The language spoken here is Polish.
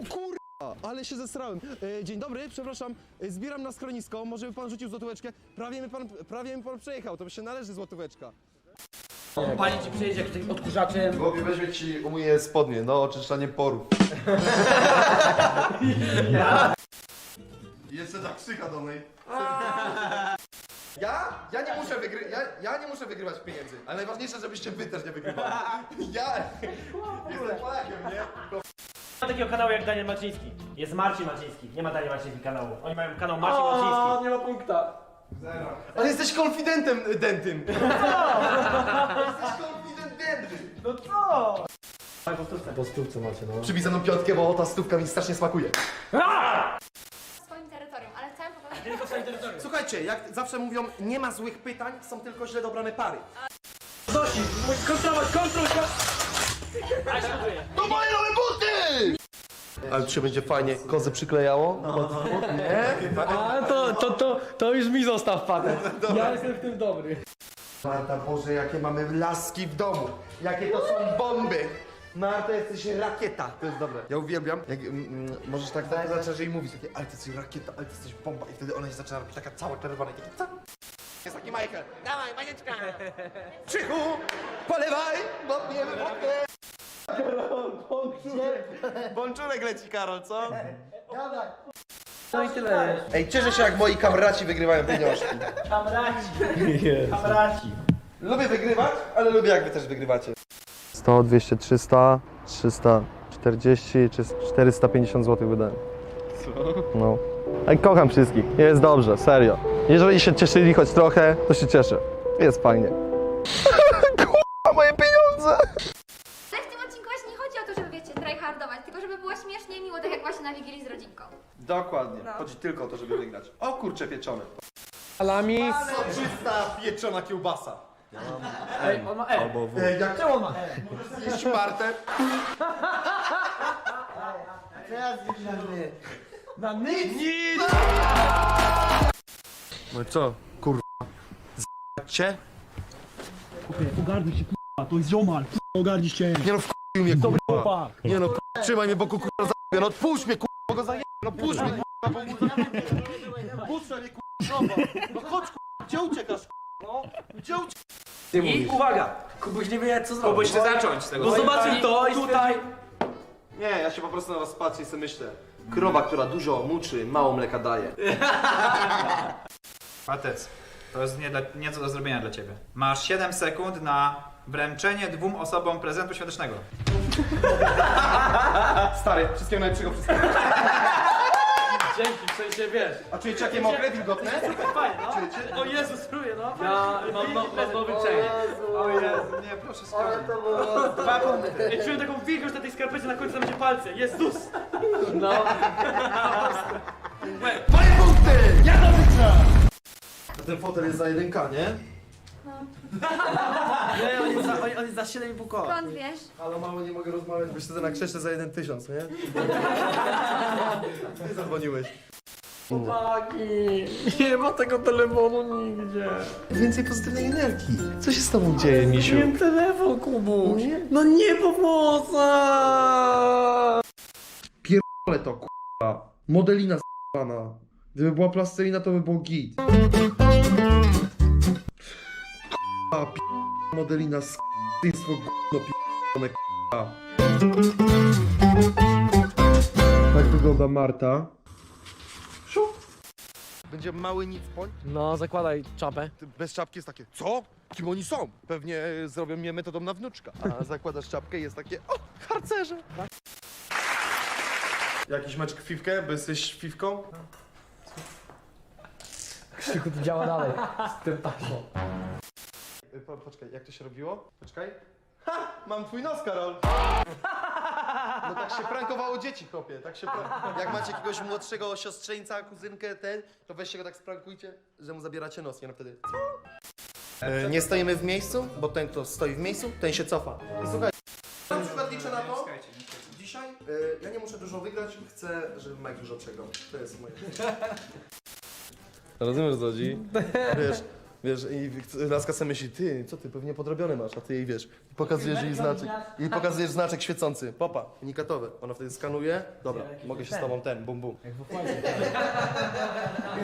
O kurwa, ale się zesrałem. E, dzień dobry, przepraszam, e, zbieram na schronisko, może by pan rzucił złotóweczkę? Prawie mi pan, prawie mi pan przejechał, to by się należy złotóweczka. Pani ci przyjedzie jak tym odkurzaczem. Bobby weźmie ci umyje spodnie, no oczyszczanie porów. Jeszcze tak krzyka do niej. Ja? Ja nie muszę wygry... ja, ja nie muszę wygrywać pieniędzy, ale najważniejsze, żebyście wy też nie wygrywali. Ja jestem Polakiem, nie? Ma takiego kanału jak Daniel Maciński. Jest Marcin Maciński. Nie ma Daniel Maciński kanału. Oni mają kanał Marcin Maciński. nie ma punkta. Ale jesteś konfidentem y, dentym. jesteś konfident dentym. No co? Przybij ze mną piątkę, bo ta stówka mi strasznie smakuje. swoim terytorium, ale chciałam pokazać... Tylko swoim terytorium. Słuchajcie, jak zawsze mówią, nie ma złych pytań, są tylko źle dobrane pary. Dosi, musisz kontrolować, kontrol, kontrol. A się buduje. To moje! Ale czy będzie fajnie kozy przyklejało? Nie? A to, to, to, to już mi zostaw patent. Ja jestem w tym dobry. Marta, Boże, jakie mamy laski w domu. Jakie to są bomby. Marta, jesteś rakieta. To jest dobre. Ja uwielbiam, jak mm, mm, możesz tak tak zacząć jej mówić, takie, ale ty jesteś rakieta, ale ty jesteś bomba. I wtedy ona się zaczyna robić taka cała czerwona i takie, co? Jest taki Michael. Dawaj, Manieczka. Krzychu, polewaj, Bączurek leci, Karol, co? No i tyle. Ej, cieszę się, jak moi kamraci wygrywają pieniążki. Kamraci. Kamraci. Lubię wygrywać, ale lubię, jak wy też wygrywacie. 100, 200, 300, 340 czy 450 zł wydałem. Co? No. Ej, kocham wszystkich. Jest dobrze, serio. Jeżeli się cieszyli choć trochę, to się cieszę. Jest fajnie. Kurwa, moje pieniądze! Ale w tym odcinku właśnie nie chodzi o to, żeby wiecie, tryhardować, tylko żeby było śmiesznie i miło, tak jak właśnie na Wigilii z rodzinką. Dokładnie. Chodzi tylko o to, żeby wygrać. O kurcze pieczone. Salami. Soczysta pieczona kiełbasa. Ej, on ma E. Ej, jak Czemu on ma E? zjeść Martę? Na nic. Nic. No i co? Kurwa. Cię? Ogarnij się, k***a, to jest ziomal, k***a, ogarnij się. Nie no, wkurwił mnie, kurwa. Chłopak. Nie no, k***a, trzymaj mnie, bo ku- kurwa zajebie. No odpuść mnie, kurwa, bo go. No puść mnie, kurwa, bo mu mnie, kurwa, No chodź, kurwa, gdzie uciekasz, kurwa? No, gdzie uciekasz? I uwaga. Kubuś nie wie co zrobić. Kubuś chce zacząć z tego. Bo zobaczył to i tutaj. Nie, ja się po prostu na was patrzę i sobie myślę. Krowa, która dużo muczy, mało mleka daje. Patec, to jest nie, dla, nie do zrobienia dla ciebie. Masz 7 sekund na wręczenie dwóm osobom prezentu świątecznego. Stary, wszystkiego najlepszego, wszystkiego. Dzięki, w sensie wiesz. A czujecie jakie mokre, wilgotne? Fajnie, no. O Jezus, czuję, no. Ja mam, mam, mam nowy część. O Jezu, nie, proszę skończyć. Dwa punkty. Ej, czuję taką wilgoć na tej skarpecie, na końcu tam będzie palce. Jezus! No. Ten fotel jest za 1K, nie? Nie, on jest za, on, on jest za 7,5 koła. Skąd wiesz? Ale mało nie mogę rozmawiać, bo siedzę na krześle za 1 tysiąc, nie? Ty zadzwoniłeś. Chłopaki, nie ma tego telefonu nigdzie. Więcej pozytywnej energii. Co się z tobą dzieje, misiu? Wiem telefon, Kubuś. No nie po włosach. Ale to k***a. Modelina z***ana. Gdyby była plastelina, to by było git. K***a, p***, modelina z k***ństwo gówno p***one k***a. Tak wygląda Marta. Będzie mały nic poń. No, zakładaj czapę. Bez czapki jest takie, co? Kim oni są? Pewnie e, zrobią mnie metodą na wnuczka. A zakładasz czapkę i jest takie, o, harcerze. Jakiś mecz fiwkę, bo jesteś fiwką? Krzyku, to działa dalej. Z tym taśmą. Y, Po, poczekaj, jak to się robiło? Poczekaj. Ha! Mam twój nos, Karol! No tak się prankowało dzieci, chłopie, tak się prank... Jak macie jakiegoś młodszego siostrzeńca, kuzynkę, ten, to weźcie go tak sprankujcie, że mu zabieracie nos, nie? No wtedy... E, nie stoimy w miejscu, bo ten, kto stoi w miejscu, ten się cofa. I słuchaj, na przykład liczę na to, dzisiaj e, ja nie muszę dużo wygrać, chcę, żeby Mike dużo przegrał. To jest moje... Rozumiesz, co chodzi? Wiesz, Wiesz, i laska sobie myśli, ty, co ty, pewnie podrobiony masz, a ty jej wiesz, pokazujesz jej znaczek, i pokazujesz znaczek świecący, popa, unikatowy. Ona wtedy skanuje, dobra, mogę się z tobą ten, bum bum.